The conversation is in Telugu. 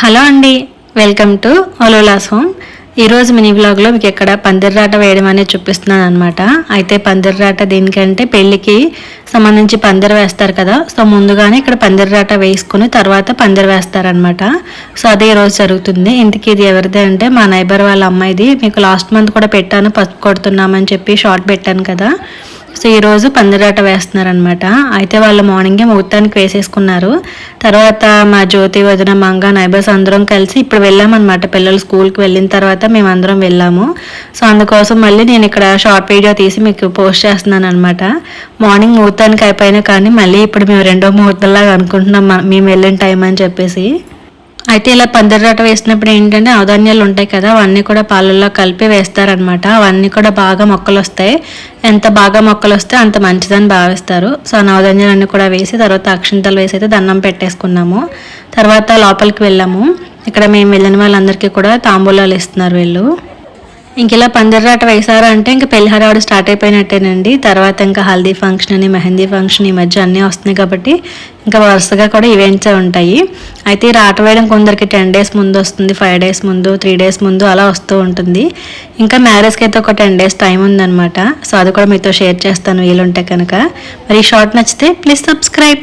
హలో అండి వెల్కమ్ టు ఒలోలాస్ హోమ్. ఈరోజు మినీ బ్లాగ్లో మీకు ఇక్కడ పందిర్రాట వేయడం అనేది చూపిస్తున్నాను అనమాట అయితే పందిర్రాట దేనికంటే పెళ్ళికి సంబంధించి పందిరి వేస్తారు కదా సో ముందుగానే ఇక్కడ పందిర్రాట వేసుకుని తర్వాత పందిర వేస్తారనమాట సో అదే ఈరోజు జరుగుతుంది. ఇంతకీ ఇది ఎవరిదే అంటే మా నైబర్ వాళ్ళ అమ్మాయిది. మీకు లాస్ట్ మంత్ కూడా పెట్టాను పసుపు కొడుతున్నామని చెప్పి షార్ట్ పెట్టాను కదా. సో ఈరోజు పందిరాట వేస్తున్నారనమాట అయితే వాళ్ళు మార్నింగే ముహూర్తానికి వేసేసుకున్నారు. తర్వాత మా జ్యోతి వదిన మంగ నైబర్స్ అందరం కలిసి ఇప్పుడు వెళ్ళామన్నమాట. పిల్లలు స్కూల్కి వెళ్ళిన తర్వాత మేము అందరం వెళ్ళాము. సో అందుకోసం మళ్ళీ నేను ఇక్కడ షార్ట్ వీడియో తీసి మీకు పోస్ట్ చేస్తున్నాను అనమాట మార్నింగ్ ముహూర్తానికి అయిపోయినా కానీ మళ్ళీ ఇప్పుడు మేము రెండో ముహూర్తంలాగా అనుకుంటున్నాం మేము వెళ్ళిన టైం అని చెప్పేసి. అయితే ఇలా పందిరాట వేసినప్పుడు ఏంటంటే అవధాన్యాలు ఉంటాయి కదా అవన్నీ కూడా పాలల్లో కలిపి వేస్తారనమాట అవన్నీ కూడా బాగా మొక్కలు వస్తాయి ఎంత బాగా మొక్కలు వస్తే అంత మంచిదని భావిస్తారు. సో ఆ నవధాన్యాలన్నీ కూడా వేసి తర్వాత అక్షింతలు వేసి అయితే దండం పెట్టేసుకున్నాము. తర్వాత లోపలికి వెళ్ళాము. ఇక్కడ మేము వెళ్ళిన వాళ్ళందరికీ కూడా తాంబూలాలు ఇస్తున్నారు వీళ్ళు. ఇంక ఇలా పందిరాట వేసారు అంటే ఇంకా పెళ్ళి హడావుడు స్టార్ట్ అయిపోయినట్టేనండి. తర్వాత ఇంకా హల్దీ ఫంక్షన్ అని మెహందీ ఫంక్షన్ ఈ మధ్య అన్నీ వస్తున్నాయి కాబట్టి ఇంకా వరుసగా కూడా ఈవెంట్సే ఉంటాయి. అయితే రాట వేయడం కొందరికి టెన్ డేస్ ముందు వస్తుంది ఫైవ్ డేస్ ముందు త్రీ డేస్ ముందు అలా వస్తూ ఉంటుంది. ఇంకా మ్యారేజ్కి అయితే ఒక టెన్ డేస్ టైం ఉందన్నమాట. సో అది కూడా మీతో షేర్ చేస్తాను. వీలుంటే కనుక. మరి ఈ షార్ట్ నచ్చితే ప్లీజ్ సబ్స్క్రైబ్